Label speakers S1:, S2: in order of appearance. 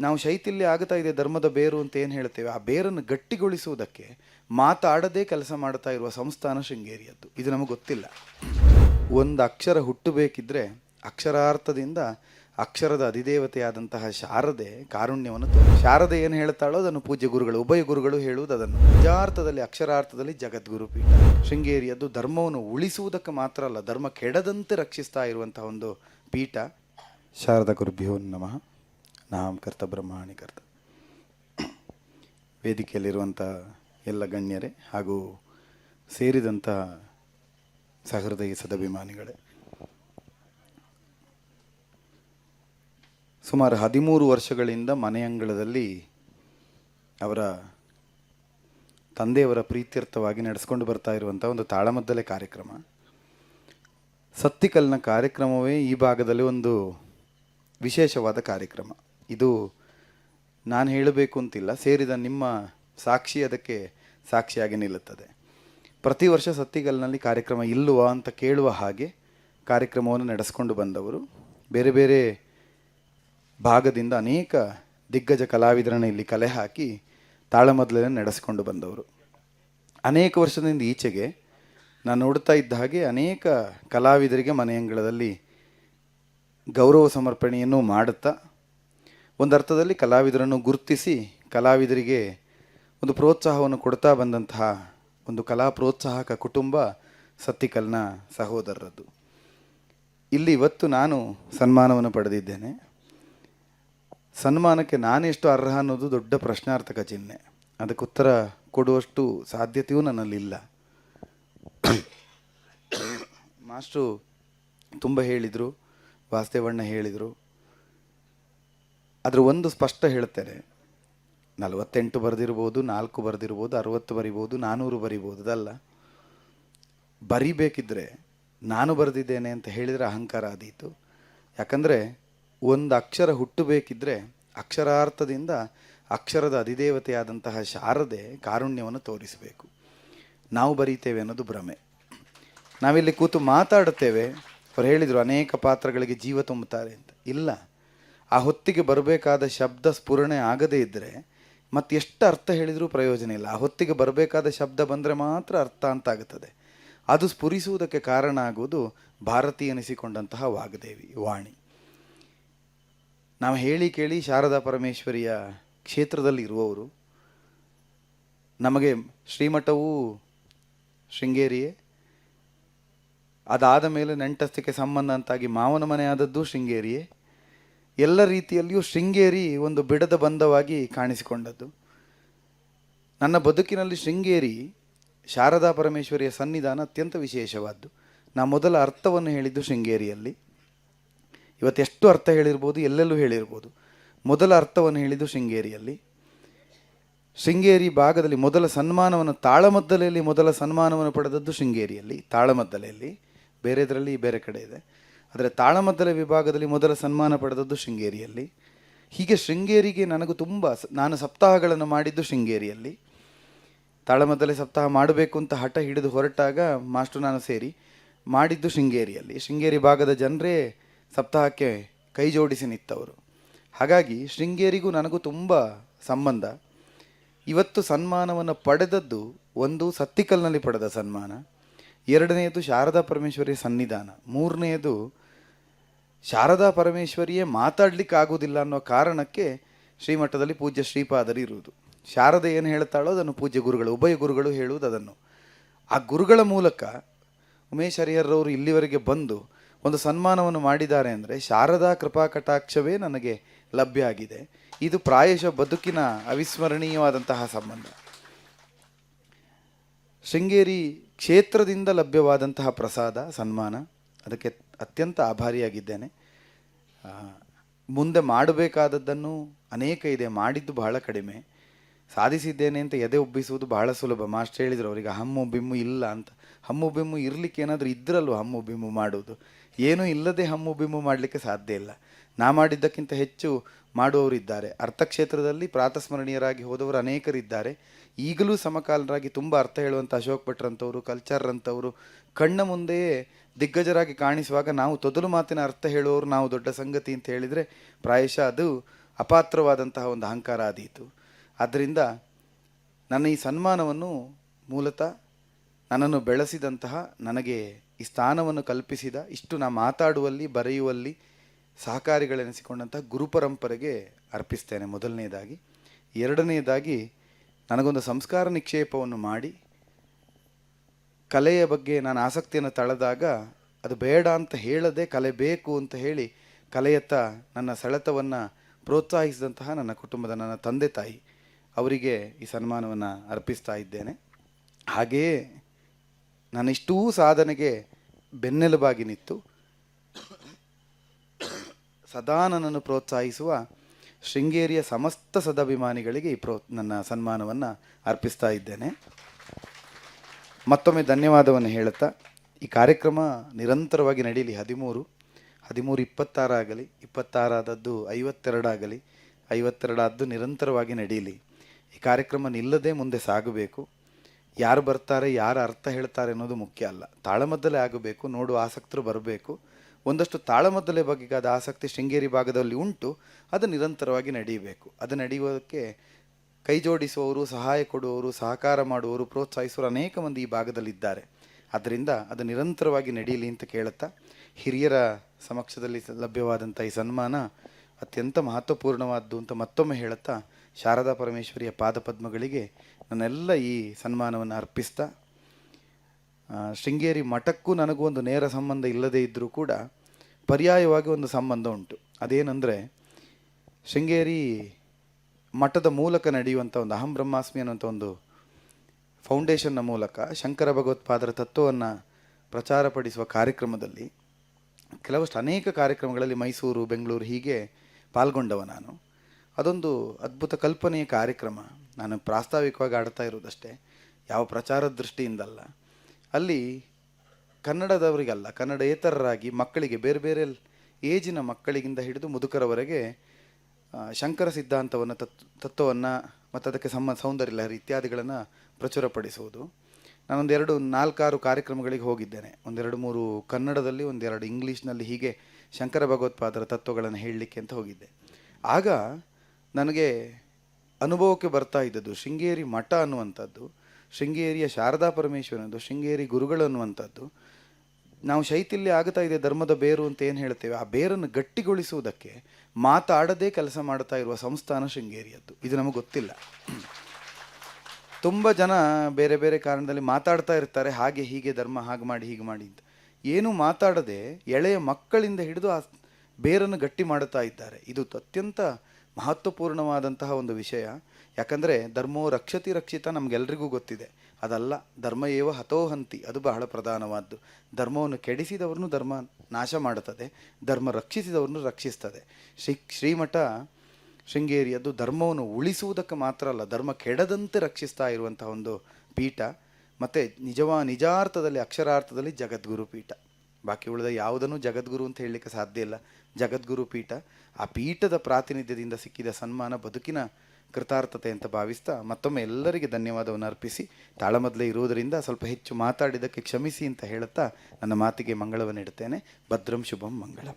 S1: ನಾವು ಶೈಥಿಲ್ಯ ಆಗ್ತಾ ಇದೆ, ಧರ್ಮದ ಬೇರು ಅಂತ ಏನು ಹೇಳ್ತೇವೆ? ಆ ಬೇರನ್ನು ಗಟ್ಟಿಗೊಳಿಸುವುದಕ್ಕೆ ಮಾತಾಡದೇ ಕೆಲಸ ಮಾಡ್ತಾ ಇರುವ ಸಂಸ್ಥಾನ ಶೃಂಗೇರಿಯದ್ದು. ಇದು ನಮಗೆ ಗೊತ್ತಿಲ್ಲ. ಒಂದು ಅಕ್ಷರ ಹುಟ್ಟಬೇಕಿದ್ರೆ ಅಕ್ಷರಾರ್ಥದಿಂದ ಅಕ್ಷರದ ಅಧಿದೇವತೆಯಾದಂತಹ ಶಾರದೆ ಕಾರುಣ್ಯವನ್ನು ತೋ ಶಾರದೆ ಏನು ಹೇಳ್ತಾಳೋ ಅದನ್ನು ಪೂಜ್ಯ ಗುರುಗಳು, ಉಭಯ ಗುರುಗಳು ಹೇಳುವುದು ಅದನ್ನು. ನಿಜಾರ್ಥದಲ್ಲಿ ಅಕ್ಷರಾರ್ಥದಲ್ಲಿ ಜಗದ್ಗುರು ಪೀಠ. ಶೃಂಗೇರಿಯದ್ದು ಧರ್ಮವನ್ನು ಉಳಿಸುವುದಕ್ಕೆ ಮಾತ್ರ ಅಲ್ಲ, ಧರ್ಮ ಕೆಡದಂತೆ ರಕ್ಷಿಸ್ತಾ ಇರುವಂತಹ ಒಂದು ಪೀಠ. ಶಾರದಾ ಗುರುಭ್ಯೋ ನಮಃ. ನಾಮಕರ್ತ ಬ್ರಹ್ಮಾಣಿಕರ್ತ ವೇದಿಕೆಯಲ್ಲಿರುವಂಥ ಎಲ್ಲ ಗಣ್ಯರೇ ಹಾಗೂ ಸೇರಿದಂಥ ಸಹೃದಯ ಸದಭಿಮಾನಿಗಳೇ. ಸುಮಾರು ಹದಿಮೂರು ವರ್ಷಗಳಿಂದ ಮನೆಯಂಗಳದಲ್ಲಿ ಅವರ ತಂದೆಯವರ ಪ್ರೀತ್ಯರ್ಥವಾಗಿ ನಡೆಸ್ಕೊಂಡು ಬರ್ತಾ ಇರುವಂಥ ಒಂದು ತಾಳಮದ್ದಲೆ ಕಾರ್ಯಕ್ರಮ. ಸತ್ತಿಕಲ್ನ ಕಾರ್ಯಕ್ರಮವೇ ಈ ಭಾಗದಲ್ಲಿ ಒಂದು ವಿಶೇಷವಾದ ಕಾರ್ಯಕ್ರಮ. ಇದು ನಾನು ಹೇಳಬೇಕು ಅಂತಿಲ್ಲ, ಸೇರಿದ ನಿಮ್ಮ ಸಾಕ್ಷಿ ಅದಕ್ಕೆ ಸಾಕ್ಷಿಯಾಗಿ ನಿಲ್ಲುತ್ತದೆ. ಪ್ರತಿ ವರ್ಷ ಸತ್ತಿಗಲ್ನಲ್ಲಿ ಕಾರ್ಯಕ್ರಮ ಇಲ್ಲವಾ ಅಂತ ಕೇಳುವ ಹಾಗೆ ಕಾರ್ಯಕ್ರಮವನ್ನು ನಡೆಸ್ಕೊಂಡು ಬಂದವರು. ಬೇರೆ ಬೇರೆ ಭಾಗದಿಂದ ಅನೇಕ ದಿಗ್ಗಜ ಕಲಾವಿದರನ್ನು ಇಲ್ಲಿ ಕಲೆ ಹಾಕಿ ತಾಳಮದ್ಲನ್ನು ನಡೆಸ್ಕೊಂಡು ಬಂದವರು. ಅನೇಕ ವರ್ಷದಿಂದ ಈಚೆಗೆ ನಾನು ನೋಡ್ತಾ ಇದ್ದ ಹಾಗೆ ಅನೇಕ ಕಲಾವಿದರಿಗೆ ಮನೆಯಂಗಳದಲ್ಲಿ ಗೌರವ ಸಮರ್ಪಣೆಯನ್ನು ಮಾಡುತ್ತಾ ಒಂದು ಅರ್ಥದಲ್ಲಿ ಕಲಾವಿದರನ್ನು ಗುರುತಿಸಿ ಕಲಾವಿದರಿಗೆ ಒಂದು ಪ್ರೋತ್ಸಾಹವನ್ನು ಕೊಡ್ತಾ ಬಂದಂತಹ ಒಂದು ಕಲಾ ಪ್ರೋತ್ಸಾಹಕ ಕುಟುಂಬ ಸತ್ತಿಕಲ್ನ ಸಹೋದರರದ್ದು. ಇಲ್ಲಿ ಇವತ್ತು ನಾನು ಸನ್ಮಾನವನ್ನು ಪಡೆದಿದ್ದೇನೆ. ಸನ್ಮಾನಕ್ಕೆ ನಾನೆಷ್ಟು ಅರ್ಹ ಅನ್ನೋದು ದೊಡ್ಡ ಪ್ರಶ್ನಾರ್ಥಕ ಚಿಹ್ನೆ. ಅದಕ್ಕೆ ಉತ್ತರ ಕೊಡುವಷ್ಟು ಸಾಧ್ಯತೆಯೂ ನನ್ನಲ್ಲಿಲ್ಲ. ಮಾಸ್ಟ್ರು ತುಂಬ ಹೇಳಿದರು ವಾಸ್ತೇವಣ್ಣ ಹೇಳಿದರು. ಅದ್ರ ಒಂದು ಸ್ಪಷ್ಟ ಹೇಳ್ತೇನೆ ನಲವತ್ತೆಂಟು ಬರೆದಿರ್ಬೋದು, ನಾಲ್ಕು ಬರೆದಿರ್ಬೋದು, ಅರವತ್ತು ಬರಿಬೋದು ನಾನ್ನೂರು ಬರಿಬೋದು ಅದಲ್ಲ ಬರಿಬೇಕಿದ್ರೆ ನಾನು ಬರೆದಿದ್ದೇನೆ ಅಂತ ಹೇಳಿದರೆ ಅಹಂಕಾರ ಆದೀತು. ಯಾಕಂದರೆ ಒಂದು ಅಕ್ಷರ ಹುಟ್ಟಬೇಕಿದ್ರೆ ಅಕ್ಷರಾರ್ಥದಿಂದ ಅಕ್ಷರದ ಅಧಿದೇವತೆಯಾದಂತಹ ಶಾರದೆ ಕಾರುಣ್ಯವನ್ನು ತೋರಿಸಬೇಕು. ನಾವು ಬರೀತೇವೆ ಅನ್ನೋದು ಭ್ರಮೆ. ನಾವಿಲ್ಲಿ ಕೂತು ಮಾತಾಡುತ್ತೇವೆ. ಅವ್ರು ಹೇಳಿದರು, ಅನೇಕ ಪಾತ್ರಗಳಿಗೆ ಜೀವ ತುಂಬುತ್ತಾರೆ ಅಂತ. ಇಲ್ಲ. ಆ ಹೊತ್ತಿಗೆ ಬರಬೇಕಾದ ಶಬ್ದ ಸ್ಫುರಣೆ ಆಗದೇ ಇದ್ದರೆ ಮತ್ತೆ ಎಷ್ಟು ಅರ್ಥ ಹೇಳಿದರೂ ಪ್ರಯೋಜನ ಇಲ್ಲ. ಆ ಹೊತ್ತಿಗೆ ಬರಬೇಕಾದ ಶಬ್ದ ಬಂದರೆ ಮಾತ್ರ ಅರ್ಥ ಅಂತಾಗುತ್ತದೆ. ಅದು ಸ್ಫುರಿಸುವುದಕ್ಕೆ ಕಾರಣ ಆಗುವುದು ಭಾರತೀಯನಿಸಿಕೊಂಡಂತಹ ವಾಗ್ದೇವಿ, ವಾಣಿ. ನಾವು ಹೇಳಿ ಕೇಳಿ ಶಾರದಾ ಪರಮೇಶ್ವರಿಯ ಕ್ಷೇತ್ರದಲ್ಲಿ ಇರುವವರು. ನಮಗೆ ಶ್ರೀಮಠವು ಶೃಂಗೇರಿಯೇ. ಅದಾದ ಮೇಲೆ ನೆಂಟಸ್ತಕ್ಕೆ ಸಂಬಂಧ ಅಂತಾಗಿ ಮಾವನ ಮನೆಯಾದದ್ದು ಶೃಂಗೇರಿಯೇ. ಎಲ್ಲ ರೀತಿಯಲ್ಲಿಯೂ ಶೃಂಗೇರಿ ಒಂದು ಬಿಡದ ಬಂಧವಾಗಿ ಕಾಣಿಸಿಕೊಂಡದ್ದು. ನನ್ನ ಬದುಕಿನಲ್ಲಿ ಶೃಂಗೇರಿ ಶಾರದಾ ಪರಮೇಶ್ವರಿಯ ಸನ್ನಿಧಾನ ಅತ್ಯಂತ ವಿಶೇಷವಾದ್ದು. ನಾ ಮೊದಲ ಅರ್ಥವನ್ನು ಹೇಳಿದ್ದು ಶೃಂಗೇರಿಯಲ್ಲಿ. ಇವತ್ತೆಷ್ಟು ಅರ್ಥ ಹೇಳಿರ್ಬೋದು, ಎಲ್ಲೆಲ್ಲೂ ಹೇಳಿರ್ಬೋದು. ಮೊದಲ ಅರ್ಥವನ್ನು ಹೇಳಿದ್ದು ಶೃಂಗೇರಿಯಲ್ಲಿ. ಶೃಂಗೇರಿ ಭಾಗದಲ್ಲಿ ಮೊದಲ ಸನ್ಮಾನವನ್ನು, ತಾಳಮದ್ದಲೆಯಲ್ಲಿ ಮೊದಲ ಸನ್ಮಾನವನ್ನು ಪಡೆದದ್ದು ಶೃಂಗೇರಿಯಲ್ಲಿ, ತಾಳಮದ್ದಲೆಯಲ್ಲಿ. ಬೇರೆದರಲ್ಲಿ ಬೇರೆ ಕಡೆ ಇದೆ. ಆದರೆ ತಾಳಮದ್ದಲೆ ವಿಭಾಗದಲ್ಲಿ ಮೊದಲ ಸನ್ಮಾನ ಪಡೆದದ್ದು ಶೃಂಗೇರಿಯಲ್ಲಿ. ಹೀಗೆ ಶೃಂಗೇರಿಗೆ ನನಗೂ ತುಂಬ ನಾನು ಸಪ್ತಾಹಗಳನ್ನು ಮಾಡಿದ್ದು ಶೃಂಗೇರಿಯಲ್ಲಿ. ತಾಳಮದ್ದಲೆ ಸಪ್ತಾಹ ಮಾಡಬೇಕು ಅಂತ ಹಠ ಹಿಡಿದು ಹೊರಟಾಗ ಮಾಸ್ಟರ್ ನಾನು ಸೇರಿ ಮಾಡಿದ್ದು ಶೃಂಗೇರಿಯಲ್ಲಿ. ಶೃಂಗೇರಿ ಭಾಗದ ಜನರೇ ಸಪ್ತಾಹಕ್ಕೆ ಕೈ ಜೋಡಿಸಿ ನಿತ್ತವರು. ಹಾಗಾಗಿ ಶೃಂಗೇರಿಗೂ ನನಗೂ ತುಂಬ ಸಂಬಂಧ. ಇವತ್ತು ಸನ್ಮಾನವನ್ನು ಪಡೆದದ್ದು ಒಂದು ಸತ್ತಿಕಲ್ನಲ್ಲಿ ಪಡೆದ ಸನ್ಮಾನ. ಎರಡನೆಯದು ಶಾರದಾ ಪರಮೇಶ್ವರಿಯ ಸನ್ನಿಧಾನ. ಮೂರನೆಯದು ಶಾರದಾ ಪರಮೇಶ್ವರಿಯೇ ಮಾತಾಡ್ಲಿಕ್ಕೆ ಆಗುವುದಿಲ್ಲ ಅನ್ನೋ ಕಾರಣಕ್ಕೆ ಶ್ರೀಮಠದಲ್ಲಿ ಪೂಜ್ಯ ಶ್ರೀಪಾದರು ಇರುವುದು. ಶಾರದ ಏನು ಹೇಳ್ತಾಳೋ ಅದನ್ನು ಪೂಜ್ಯ ಗುರುಗಳು, ಉಭಯ ಗುರುಗಳು ಹೇಳುವುದು ಅದನ್ನು. ಆ ಗುರುಗಳ ಮೂಲಕ ಉಮೇಶ್ ಹರಿಹರ್ರವರು ಇಲ್ಲಿವರೆಗೆ ಬಂದು ಒಂದು ಸನ್ಮಾನವನ್ನು ಮಾಡಿದ್ದಾರೆ ಅಂದರೆ ಶಾರದಾ ಕೃಪಾ ಕಟಾಕ್ಷವೇ ನನಗೆ ಲಭ್ಯ ಆಗಿದೆ. ಇದು ಪ್ರಾಯಶಃ ಬದುಕಿನ ಅವಿಸ್ಮರಣೀಯವಾದಂತಹ ಸಂಬಂಧ. ಶೃಂಗೇರಿ ಕ್ಷೇತ್ರದಿಂದ ಲಭ್ಯವಾದಂತಹ ಪ್ರಸಾದ, ಸನ್ಮಾನ, ಅದಕ್ಕೆ ಅತ್ಯಂತ ಆಭಾರಿಯಾಗಿದ್ದೇನೆ. ಮುಂದೆ ಮಾಡಬೇಕಾದದ್ದನ್ನು ಅನೇಕ ಇದೆ, ಮಾಡಿದ್ದು ಬಹಳ ಕಡಿಮೆ. ಸಾಧಿಸಿದ್ದೇನೆ ಅಂತ ಎದೆ ಉಬ್ಬಿಸುವುದು ಬಹಳ ಸುಲಭ. ಮಾಸ್ಟರ್ ಹೇಳಿದರು ಅವರಿಗೆ, ಹಮ್ಮು ಬಿಮ್ಮು ಇಲ್ಲ ಅಂತ. ಹಮ್ಮು ಬಿಮ್ಮು ಇರಲಿಕ್ಕೆ ಏನಾದರೂ ಇದ್ರಲ್ವ ಹಮ್ಮು ಬಿಮ್ಮು ಮಾಡುವುದು? ಏನೂ ಇಲ್ಲದೆ ಹಮ್ಮು ಬಿಮ್ಮು ಮಾಡಲಿಕ್ಕೆ ಸಾಧ್ಯ ಇಲ್ಲ. ನಾ ಮಾಡಿದ್ದಕ್ಕಿಂತ ಹೆಚ್ಚು ಮಾಡುವವರಿದ್ದಾರೆ. ಅರ್ಥಕ್ಷೇತ್ರದಲ್ಲಿ ಪ್ರಾತಸ್ಮರಣೀಯರಾಗಿ ಹೋದವರು ಅನೇಕರಿದ್ದಾರೆ. ಈಗಲೂ ಸಮಕಾಲರಾಗಿ ತುಂಬ ಅರ್ಥ ಹೇಳುವಂಥ ಅಶೋಕ್ ಕಲ್ಚರ್ ಕಲ್ಚರ್ರಂಥವರು ಕಣ್ಣ ಮುಂದೆಯೇ ದಿಗ್ಗಜರಾಗಿ ಕಾಣಿಸುವಾಗ ನಾವು ತೊದಲು ಮಾತಿನ ಅರ್ಥ ಹೇಳುವವರು ನಾವು ದೊಡ್ಡ ಸಂಗತಿ ಅಂತ ಹೇಳಿದರೆ ಪ್ರಾಯಶಃ ಅದು ಅಪಾತ್ರವಾದಂತಹ ಒಂದು ಅಹಂಕಾರ ಆದೀತು. ಆದ್ದರಿಂದ ನನ್ನ ಈ ಸನ್ಮಾನವನ್ನು ಮೂಲತಃ ನನ್ನನ್ನು ಬೆಳೆಸಿದಂತಹ ನನಗೆ ಈ ಸ್ಥಾನವನ್ನು ಕಲ್ಪಿಸಿದ, ಇಷ್ಟು ನಾ ಮಾತಾಡುವಲ್ಲಿ, ಬರೆಯುವಲ್ಲಿ ಸಹಕಾರಿಗಳೆನಿಸಿಕೊಂಡಂತಹ ಗುರುಪರಂಪರೆಗೆ ಅರ್ಪಿಸ್ತೇನೆ. ಮೊದಲನೆಯದಾಗಿ ಎರಡನೆಯದಾಗಿ ನನಗೊಂದು ಸಂಸ್ಕಾರ ನಿಕ್ಷೇಪವನ್ನು ಮಾಡಿ, ಕಲೆಯ ಬಗ್ಗೆ ನಾನು ಆಸಕ್ತಿಯನ್ನು ತಳೆದಾಗ ಅದು ಬೇಡ ಅಂತ ಹೇಳದೆ ಕಲೆ ಬೇಕು ಅಂತ ಹೇಳಿ ಕಲೆಯತ್ತ ನನ್ನ ಸೆಳೆತವನ್ನು ಪ್ರೋತ್ಸಾಹಿಸಿದಂತಹ ನನ್ನ ಕುಟುಂಬದ ನನ್ನ ತಂದೆ ತಾಯಿ ಅವರಿಗೆ ಈ ಸನ್ಮಾನವನ್ನು ಅರ್ಪಿಸ್ತಾ ಇದ್ದೇನೆ. ಹಾಗೆಯೇ ನಾನಿಷ್ಟೂ ಸಾಧನೆಗೆ ಬೆನ್ನೆಲುಬಾಗಿ ನಿಂತು ಸದಾ ನನ್ನನ್ನು ಪ್ರೋತ್ಸಾಹಿಸುವ ಶೃಂಗೇರಿಯ ಸಮಸ್ತ ಸದಾಭಿಮಾನಿಗಳಿಗೆ ಈ ಪ್ರೋ ನನ್ನ ಸನ್ಮಾನವನ್ನು ಅರ್ಪಿಸ್ತಾ ಇದ್ದೇನೆ. ಮತ್ತೊಮ್ಮೆ ಧನ್ಯವಾದವನ್ನು ಹೇಳುತ್ತಾ, ಈ ಕಾರ್ಯಕ್ರಮ ನಿರಂತರವಾಗಿ ನಡೀಲಿ ಹದಿಮೂರು ಹದಿಮೂರು ಇಪ್ಪತ್ತಾರಾಗಲಿ ಇಪ್ಪತ್ತಾರಾದದ್ದು ಐವತ್ತೆರಡಾಗಲಿ, ಐವತ್ತೆರಡಾದ್ದು ನಿರಂತರವಾಗಿ ನಡೀಲಿ ಈ ಕಾರ್ಯಕ್ರಮ ನಿಲ್ಲದೆ ಮುಂದೆ ಸಾಗಬೇಕು. ಯಾರು ಬರ್ತಾರೆ, ಯಾರು ಅರ್ಥ ಹೇಳ್ತಾರೆ ಅನ್ನೋದು ಮುಖ್ಯ ಅಲ್ಲ. ತಾಳಮದ್ದಲೇ ಆಗಬೇಕು, ನೋಡು ಆಸಕ್ತರು ಬರಬೇಕು. ಒಂದಷ್ಟು ತಾಳಮದ್ದಲೆ ಬಗೆಗಾದ ಆಸಕ್ತಿ ಶೃಂಗೇರಿ ಭಾಗದಲ್ಲಿ ಉಂಟು, ಅದು ನಿರಂತರವಾಗಿ ನಡೆಯಬೇಕು. ಅದು ನಡೆಯುವುದಕ್ಕೆ ಕೈ ಜೋಡಿಸುವವರು, ಸಹಾಯ ಕೊಡುವವರು, ಸಹಕಾರ ಮಾಡುವವರು, ಪ್ರೋತ್ಸಾಹಿಸುವವರು ಅನೇಕ ಮಂದಿ ಈ ಭಾಗದಲ್ಲಿದ್ದಾರೆ. ಆದ್ದರಿಂದ ಅದು ನಿರಂತರವಾಗಿ ನಡೆಯಲಿ ಅಂತ ಕೇಳುತ್ತಾ, ಹಿರಿಯರ ಸಮಕ್ಷದಲ್ಲಿ ಲಭ್ಯವಾದಂಥ ಈ ಸನ್ಮಾನ ಅತ್ಯಂತ ಮಹತ್ವಪೂರ್ಣವಾದ್ದು ಅಂತ ಮತ್ತೊಮ್ಮೆ ಹೇಳುತ್ತಾ, ಶಾರದಾ ಪರಮೇಶ್ವರಿಯ ಪಾದಪದ್ಮಗಳಿಗೆ ನನ್ನೆಲ್ಲ ಈ ಸನ್ಮಾನವನ್ನು ಅರ್ಪಿಸ್ತಾ ಶೃಂಗೇರಿ ಮಠಕ್ಕೂ ನನಗೂ ಒಂದು ನೇರ ಸಂಬಂಧ ಇಲ್ಲದೇ ಇದ್ದರೂ ಕೂಡ ಪರ್ಯಾಯವಾಗಿ ಒಂದು ಸಂಬಂಧ ಉಂಟು. ಅದೇನೆಂದರೆ, ಶೃಂಗೇರಿ ಮಠದ ಮೂಲಕ ನಡೆಯುವಂಥ ಒಂದು ಅಹಂ ಬ್ರಹ್ಮಾಸ್ಮಿ ಅನ್ನೋಂಥ ಒಂದು ಫೌಂಡೇಶನ್ನ ಮೂಲಕ ಶಂಕರ ಭಗವತ್ಪಾದರ ತತ್ವವನ್ನು ಪ್ರಚಾರಪಡಿಸುವ ಕಾರ್ಯಕ್ರಮದಲ್ಲಿ, ಕೆಲವಷ್ಟು ಅನೇಕ ಕಾರ್ಯಕ್ರಮಗಳಲ್ಲಿ ಮೈಸೂರು, ಬೆಂಗಳೂರು ಹೀಗೆ ಪಾಲ್ಗೊಂಡವ ನಾನು. ಅದೊಂದು ಅದ್ಭುತ ಕಲ್ಪನೆಯ ಕಾರ್ಯಕ್ರಮ. ನಾನು ಪ್ರಾಸ್ತಾವಿಕವಾಗಿ ಆಡ್ತಾ ಇರೋದಷ್ಟೇ ಯಾವ ಪ್ರಚಾರದ ದೃಷ್ಟಿಯಿಂದಲ್ಲ. ಅಲ್ಲಿ ಕನ್ನಡದವರಿಗಲ್ಲ, ಕನ್ನಡೇತರರಾಗಿ ಮಕ್ಕಳಿಗೆ ಬೇರೆ ಬೇರೆ ಏಜಿನ ಮಕ್ಕಳಿಗಿಂದ ಹಿಡಿದು ಮುದುಕರವರೆಗೆ ಶಂಕರ ಸಿದ್ಧಾಂತವನ್ನು ತತ್, ತತ್ವವನ್ನು ಮತ್ತು ಅದಕ್ಕೆ ಸಂಬಂಧ ಸೌಂದರ್ಯ ಲಹರಿ ಇತ್ಯಾದಿಗಳನ್ನು ಪ್ರಚುರಪಡಿಸುವುದು. ನಾನೊಂದೆರಡು ನಾಲ್ಕಾರು ಕಾರ್ಯಕ್ರಮಗಳಿಗೆ ಹೋಗಿದ್ದೇನೆ. ಒಂದೆರಡು ಮೂರು ಕನ್ನಡದಲ್ಲಿ ಒಂದೆರಡು ಇಂಗ್ಲೀಷ್ನಲ್ಲಿ ಹೀಗೆ ಶಂಕರ ಭಗವತ್ಪಾದರ ತತ್ವಗಳನ್ನು ಹೇಳಲಿಕ್ಕೆ ಅಂತ ಹೋಗಿದ್ದೆ. ಆಗ ನನಗೆ ಅನುಭವಕ್ಕೆ ಬರ್ತಾ ಇದ್ದದ್ದು ಶೃಂಗೇರಿ ಮಠ ಅನ್ನುವಂಥದ್ದು, ಶೃಂಗೇರಿಯ ಶಾರದಾ ಪರಮೇಶ್ವರನದು ಶೃಂಗೇರಿ ಗುರುಗಳು ಅನ್ನುವಂಥದ್ದು ನಾವು ಶೈಥಿಲ್ಯ ಆಗ್ತಾ ಇದೆ, ಧರ್ಮದ ಬೇರು ಅಂತ ಏನು ಹೇಳ್ತೇವೆ? ಆ ಬೇರನ್ನು ಗಟ್ಟಿಗೊಳಿಸುವುದಕ್ಕೆ ಮಾತಾಡದೇ ಕೆಲಸ ಮಾಡ್ತಾ ಇರುವ ಸಂಸ್ಥಾನ ಶೃಂಗೇರಿಯದ್ದು. ಇದು ನಮಗೆ ಗೊತ್ತಿಲ್ಲ. ತುಂಬ ಜನ ಬೇರೆ ಬೇರೆ ಕಾರಣದಲ್ಲಿ ಮಾತಾಡ್ತಾ ಇರ್ತಾರೆ, ಹಾಗೆ ಹೀಗೆ ಧರ್ಮ, ಹಾಗೆ ಮಾಡಿ, ಹೀಗೆ ಮಾಡಿ ಅಂತ. ಏನೂ ಮಾತಾಡದೆ ಎಳೆಯ ಮಕ್ಕಳಿಂದ ಹಿಡಿದು ಆ ಬೇರನ್ನು ಗಟ್ಟಿ ಮಾಡುತ್ತಾ ಇದ್ದಾರೆ. ಇದು ಅತ್ಯಂತ ಮಹತ್ವಪೂರ್ಣವಾದಂತಹ ಒಂದು ವಿಷಯ. ಯಾಕಂದರೆ ಧರ್ಮೋ ರಕ್ಷತಿ ರಕ್ಷಿತ ನಮಗೆಲ್ರಿಗೂ ಗೊತ್ತಿದೆ. ಅದಲ್ಲ, ಧರ್ಮ ಏವ ಹತೋಹಂತಿ ಅದು ಬಹಳ ಪ್ರಧಾನವಾದ್ದು. ಧರ್ಮವನ್ನು ಕೆಡಿಸಿದವರನ್ನು ಧರ್ಮ ನಾಶ ಮಾಡುತ್ತದೆ, ಧರ್ಮ ರಕ್ಷಿಸಿದವರನ್ನು ರಕ್ಷಿಸ್ತದೆ. ಶ್ರೀ, ಶ್ರೀಮಠ ಶೃಂಗೇರಿಯದ್ದು ಧರ್ಮವನ್ನು ಉಳಿಸುವುದಕ್ಕೆ ಮಾತ್ರ ಅಲ್ಲ, ಧರ್ಮ ಕೆಡದಂತೆ ರಕ್ಷಿಸ್ತಾ ಇರುವಂತಹ ಒಂದು ಪೀಠ, ಮತ್ತು ನಿಜವಾ, ನಿಜಾರ್ಥದಲ್ಲಿ, ಅಕ್ಷರಾರ್ಥದಲ್ಲಿ ಜಗದ್ಗುರು ಪೀಠ. ಬಾಕಿ ಉಳಿದ ಯಾವುದನ್ನು ಜಗದ್ಗುರು ಅಂತ ಹೇಳಲಿಕ್ಕೆ ಸಾಧ್ಯ ಇಲ್ಲ. ಜಗದ್ಗುರು ಪೀಠ, ಆ ಪೀಠದ ಪ್ರಾತಿನಿಧ್ಯದಿಂದ ಸಿಕ್ಕಿದ ಸನ್ಮಾನ, ಬದುಕಿನ ಕೃತಾರ್ಥತೆ ಅಂತ ಭಾವಿಸ್ತಾ ಮತ್ತೊಮ್ಮೆ ಎಲ್ಲರಿಗೆ ಧನ್ಯವಾದವನ್ನು ಅರ್ಪಿಸಿ ತಾಳಮದ್ದಲೆ ಇರುವುದರಿಂದ ಸ್ವಲ್ಪ ಹೆಚ್ಚು ಮಾತಾಡಿದ್ದಕ್ಕೆ ಕ್ಷಮಿಸಿ ಅಂತ ಹೇಳುತ್ತಾ ನನ್ನ ಮಾತಿಗೆ ಮಂಗಳವನ್ನು ಇಡ್ತೇನೆ ಭದ್ರಂ ಶುಭಂ ಮಂಗಳಂ.